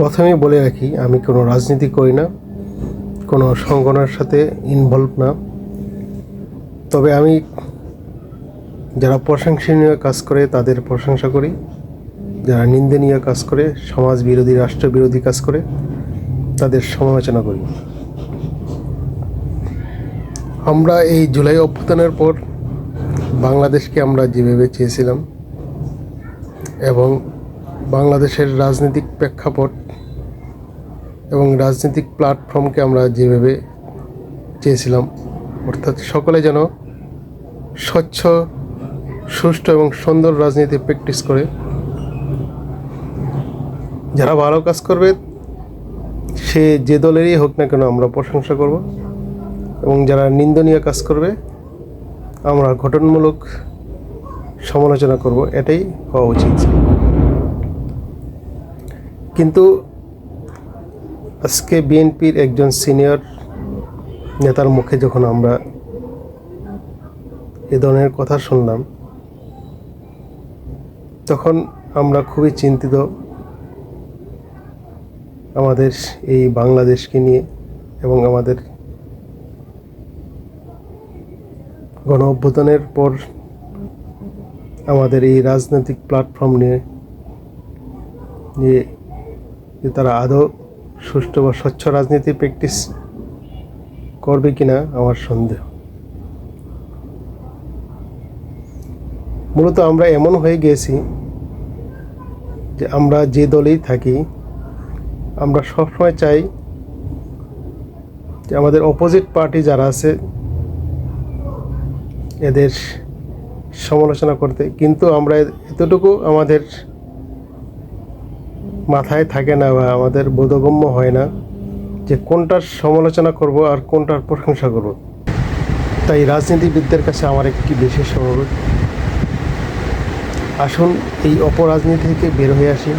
প্রথমেই বলে রাখি, আমি কোনো রাজনীতি করি না, কোনো সংগঠনের সাথে ইনভলভ না। তবে আমি যারা প্রশংসনীয় কাজ করে, তাদের প্রশংসা করি। যারা নিন্দনীয় কাজ করে সমাজ বিরোধী রাষ্ট্র বিরোধী কাজ করে, তাদের সমালোচনা করি। আমরা এই জুলাই অভ্যুত্থানের পর বাংলাদেশকে আমরা যেভাবে চেয়েছিলাম এবং বাংলাদেশের রাজনৈতিক প্রেক্ষাপট এবং রাজনৈতিক প্ল্যাটফর্মকে আমরা যেভাবে চেয়েছিলাম, অর্থাৎ সকলে যেন স্বচ্ছ, সুষ্ঠু এবং সুন্দর রাজনীতি প্র্যাকটিস করে। যারা ভালো কাজ করবে, সে যে দলেরই হোক না কেন আমরা প্রশংসা করব। এবং যারা নিন্দনীয় কাজ করবে, আমরা গঠনমূলক সমালোচনা করব। এটাই হওয়া উচিত। কিন্তু আজকে বিএনপির একজন সিনিয়র নেতার মুখে যখন আমরা এ ধরনের কথা শুনলাম, তখন আমরা খুবই চিন্তিত আমাদের এই বাংলাদেশকে নিয়ে এবং আমাদের গণ অভ্যুত্থানের পর আমাদের এই রাজনৈতিক প্ল্যাটফর্ম নিয়ে নিয়ে যে তারা আদৌ সুষ্ঠু বা স্বচ্ছ রাজনীতি প্র্যাকটিস করবে কিনা আমার সন্দেহ। মূলত আমরা এমন হয়ে গিয়েছি যে আমরা যে দলেই থাকি, আমরা সবসময় চাই যে আমাদের অপোজিট পার্টি যারা আছে, এদের সমালোচনা করতে। কিন্তু আমরা এতটুকু আমাদের মাথায় থাকে না বা আমাদের বোধগম্য হয় না যে কোনটার সমালোচনা করব আর কোনটার প্রশংসা করব। তাই রাজনীতিবিদদের কাছে আমার একটি বিশেষ অনুরোধ। আসুন এই অপরাজনীতি থেকে বের হয়ে আসি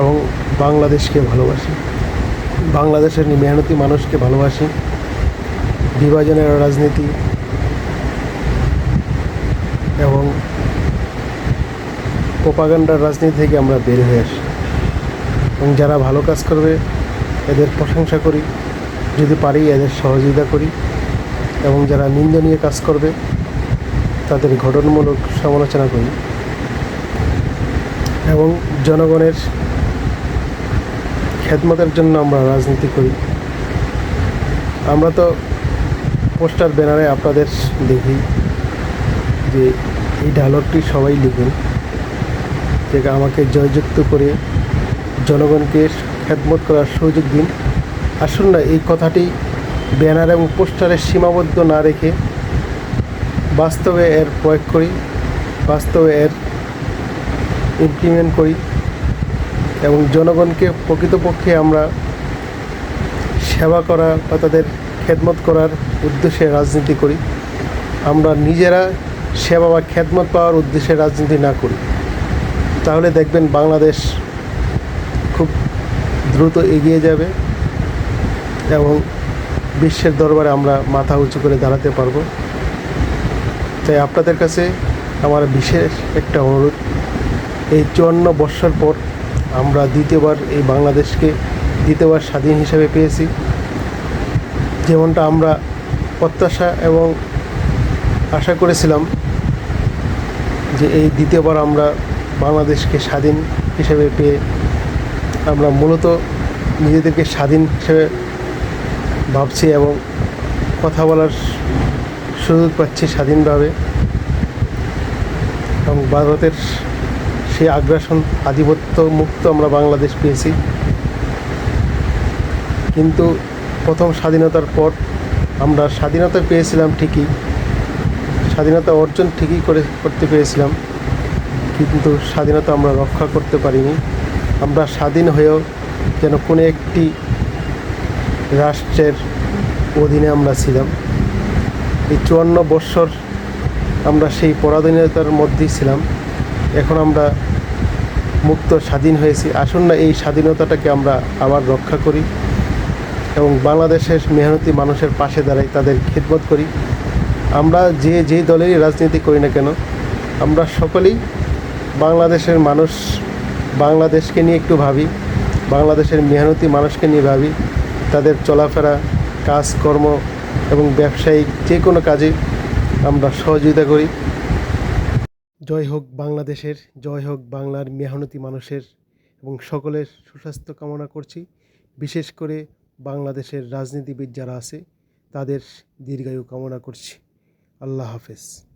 এবং বাংলাদেশকে ভালোবাসি। বাংলাদেশের মেহনতি মানুষকে ভালোবাসি। বিভাজনের রাজনীতি এবং প্রোপাগান্ডার রাজনীতি থেকে আমরা বের হয়ে আসি। এবং যারা ভালো কাজ করবে, এদের প্রশংসা করি। যদি পারি, এদের সহযোগিতা করি। এবং যারা নিন্দনীয় কাজ করবে, তাদের ঘটনমূলক সমালোচনা করি। এবং জনগণের খেদমতের জন্য আমরা রাজনীতি করি। আমরা তো পোস্টার, ব্যানারে আপনাদের দেখি যে এই ডায়লগটি সবাই লিখুন। যে আমাকে জয়যুক্ত করে জনগণকে খেদমত করার সুযোগ দিন। আসুন না এই কথাটি ব্যানার এবং পোস্টারে সীমাবদ্ধ না রেখে বাস্তবে এর প্রয়োগ করি, বাস্তবে এর ইমপ্লিমেন্ট করি এবং জনগণকে প্রকৃতপক্ষে আমরা সেবা করা বা তাদের খেদমত করার উদ্দেশ্যে রাজনীতি করি। আমরা নিজেরা সেবা বা খেদমত পাওয়ার উদ্দেশ্যে রাজনীতি না করি। তাহলে দেখবেন বাংলাদেশ খুব দ্রুত এগিয়ে যাবে এবং বিশ্বের দরবারে আমরা মাথা উঁচু করে দাঁড়াতে পারব। তাই আপনাদের কাছে আমার বিশেষ একটা অনুরোধ, এই চুয়ান্ন বৎসর পর আমরা দ্বিতীয়বার এই বাংলাদেশকে দ্বিতীয়বার স্বাধীন হিসেবে পেয়েছি। যেমনটা আমরা প্রত্যাশা এবং আশা করেছিলাম যে এই দ্বিতীয়বার আমরা বাংলাদেশকে স্বাধীন হিসেবে পেয়ে আমরা মূলত নিজেদেরকে স্বাধীন হিসেবে ভাবছি এবং কথা বলার সুযোগ পাচ্ছি স্বাধীনভাবে। এবং ভারতের সেই আগ্রাসন আধিপত্য মুক্ত আমরা বাংলাদেশ পেয়েছি। কিন্তু প্রথম স্বাধীনতার পর আমরা স্বাধীনতা পেয়েছিলাম ঠিকই, স্বাধীনতা অর্জন ঠিকই করে করতে পেরেছিলাম। কিন্তু স্বাধীনতা আমরা রক্ষা করতে পারিনি। আমরা স্বাধীন হয়েও যেন কোনো একটি রাষ্ট্রের অধীনে আমরা ছিলাম। এই চুয়ান্ন বৎসর আমরা সেই পরাধীনতার মধ্যেই ছিলাম। এখন আমরা মুক্ত, স্বাধীন হয়েছি। আসুন না এই স্বাধীনতাটাকে আমরা আবার রক্ষা করি এবং বাংলাদেশের মেহনতি মানুষের পাশে দাঁড়াই, তাদের খিদমত করি। আমরা যে যে দলেরই রাজনীতি করি না কেন, আমরা সকলেই বাংলাদেশের মানুষ বাংলাদেশকে নিয়ে একটু ভাবি, বাংলাদেশের মেহনতি মানুষকে নিয়ে ভাবি, তাদের চলাফেরা, কাজকর্ম এবং ব্যবসায়িক যে কোনো কাজে আমরা সহযোগিতা করি। জয় হোক বাংলাদেশের, জয় হোক বাংলার মেহনতি মানুষের এবং সকলের সুস্বাস্থ্য কামনা করছি। বিশেষ করে বাংলাদেশের রাজনীতিবিদ যারা আছে, তাদের দীর্ঘায়ু কামনা করছি। আল্লাহ হাফেজ।